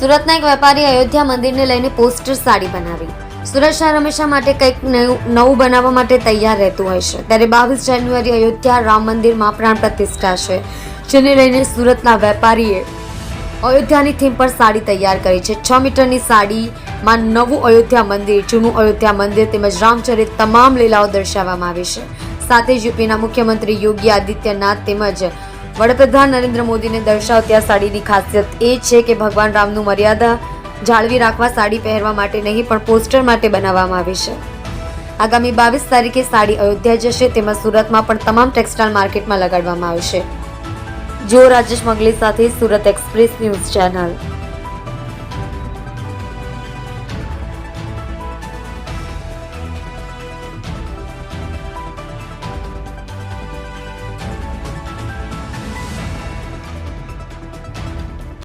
સુરતના એક વેપારી અયોધ્યા મંદિરને લઈને પોસ્ટર સાડી બનાવી. સુરત શહેર હંમેશા માટે કંઈક નવું નવું બનાવવા માટે તૈયાર રહેતું હોય છે. ત્યારે બાવીસ જાન્યુઆરી અયોધ્યા રામ મંદિરમાં પ્રાણ પ્રતિષ્ઠા છે, જેને લઈને સુરતના વેપારીએ અયોધ્યાની થીમ પર સાડી તૈયાર કરી છે. છ મીટરની સાડીમાં નવું અયોધ્યા મંદિર, જૂનું અયોધ્યા મંદિર તેમજ રામચરિત તમામ લીલાઓ દર્શાવવામાં આવી છે. સાથે જ યુપીના મુખ્યમંત્રી યોગી આદિત્યનાથ તેમજ વડાપ્રધાન નરેન્દ્ર મોદીને દર્શાવતી આ સાડીની ખાસિયત એ છે કે ભગવાન રામનું મર્યાદા જાળવી રાખવા સાડી પહેરવા માટે નહીં, પણ પોસ્ટર માટે બનાવવામાં આવી છે. આગામી બાવીસ તારીખે સાડી અયોધ્યા જશે, તેમાં સુરતમાં પણ તમામ ટેક્સટાઇલ માર્કેટમાં લગાડવામાં આવશે. જો રાજેશ મંગલી સાથે સુરત એક્સપ્રેસ ન્યૂઝ ચેનલ.